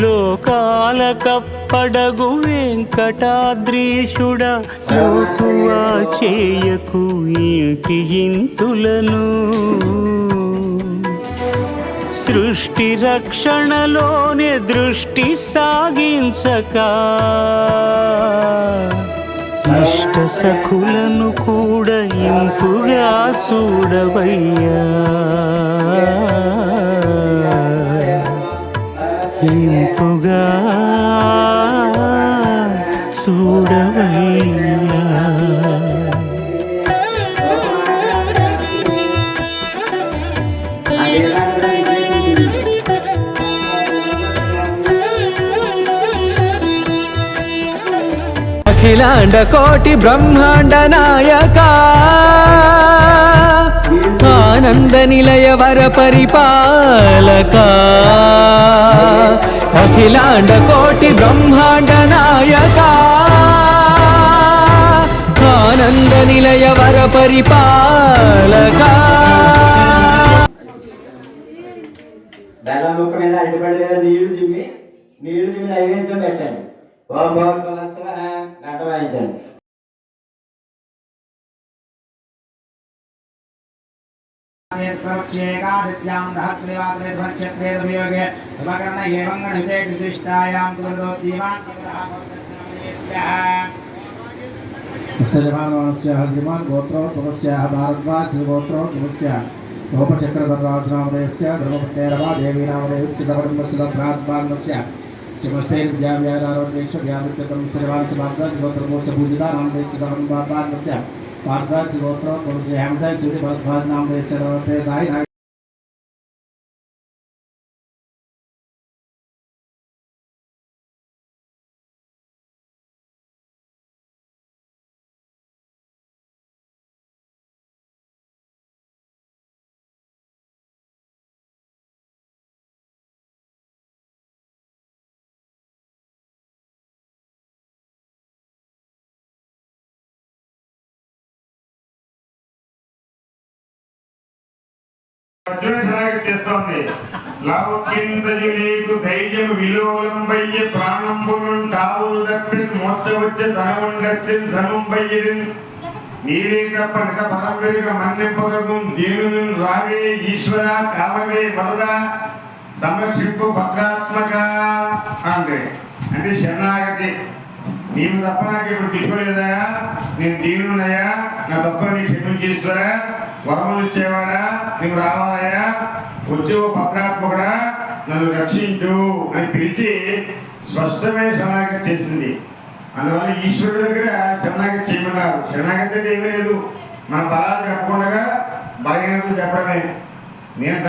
లోకాల కప్పడగు వెంకటాద్రీషుడ. లోకువా చేయకు ఇంటి ఇంతులను సృష్టి రక్షణలోనే దృష్టి సాగించక. నష్ట సఖులను కూడా ఇంపుగా చూడవయ్యా. ఇంపుగా చూడవయ్యా. అఖిలాండ కోటి బ్రహ్మాండ నాయకా. ఆనంద నిలయ వర పరిపాలక. అఖిలాండ కోటి బ్రహ్మాండ నాయక. ఆనంద నిలయ వర పరిపాలక. బెల్లం ముక్క మీద అడ్డుపడి మీద నీళ్ళు చిమ్మి నీళ్ళు చిమ్మి నైవేద్యం పెట్టండి. ఓం భోగ గంట వాయించండి. एकादश्यां बृहत्रिवादरेष्वक्षत्रेरभियोगे उपकर्ण एवङ्गणिते प्रतिष्ठायां कुर्वोद्यमान् सर्वानवस्याः श्रीमान् गोत्रो तुमस्याः भारद्वाज गोत्रो तुमस्याः गोपचक्रधर्राजनामदयस्य धर्मपत्नेरवा देवीनामदयुक्तिसवर्णसुलभ्रात्मानस्य श्रीमस्ते विद्याव्यादारोपेक्ष व्यावृत्यतं सर्वान् समाप्ता गोत्रमोक्षपूजिता नामदेक्षसवर्णपातान्नस्य मार्गराज श्रोत्र कुलसे हमसे सूर्य भगवान नाम दे नाग చేస్తోంది. లౌకింతయు నీకు ధైర్యం విలోలంబయ్య ప్రాణంబును తావులు తప్పి మోర్చ వచ్చే ధనముండస్సి ధనుంబయ్యది నీవే తప్ప నిత పరంపరిగా మన్నింపగకు దీనుని రావే ఈశ్వర కామవే వరద. సంరక్షింపు భద్రాత్మక. అంది అంటే శరణాగతి. నీవు తప్ప నాకు ఇప్పుడు దిక్కులేదా నేను దీనునయ్యా నా తప్ప నీ క్షమించేశ్వరా. వరములు ఇచ్చేవాడా? నువ్వు రావాలయ్యా? వచ్చే ఓ భద్రాత్మకుడా? నన్ను రక్షించు అని పిలిచి స్పష్టమైన శరణాగతి చేసింది. అందువల్ల ఈశ్వరుడి దగ్గర శరణాగతి చేయమన్నారు. శరణాగతి అంటే ఏమీ లేదు. మన బలాలు చెప్పకుండా బలహీనతలు చెప్పడమే. నేను